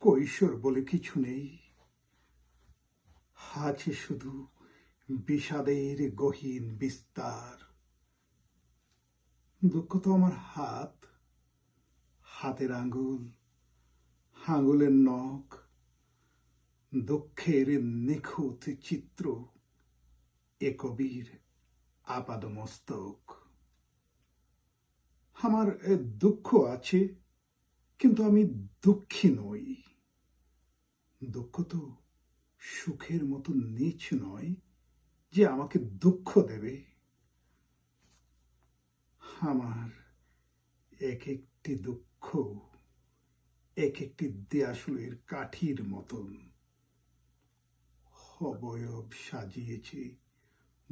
কৈশোর বলে কিছু নেই। আছে শুধু বিষাদের গহীন বিস্তার। দুঃখ তো আমার হাত। হাতের আঙ্গুল আঙ্গুলের নখ, দুঃখের নিখুঁত চিত্র, এ কবির আপাদমস্তক। আমার দুঃখ আছে, কিন্তু আমি দুঃখী নই। দুঃখ তো সুখের মতো নিচ নয় যে আমাকে দুঃখ দেবে। আমার এক একটি দুঃখ, এক একটি দেয়াশুলের কাঠির মতন। অবয়ব সাজিয়েছে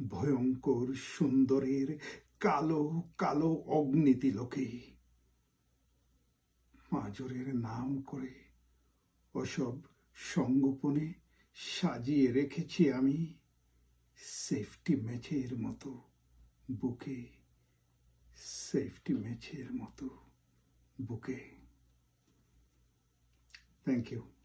ভয়ঙ্কর সুন্দরের কালো কালো অগ্নিতি লোকে। মাজরের নাম করে ওসব সঙ্গোপনে সাজিয়ে রেখেছি আমি সেফটি ম্যাচের মতো বুকে সেফটি ম্যাচের মতো বুকে। Thank you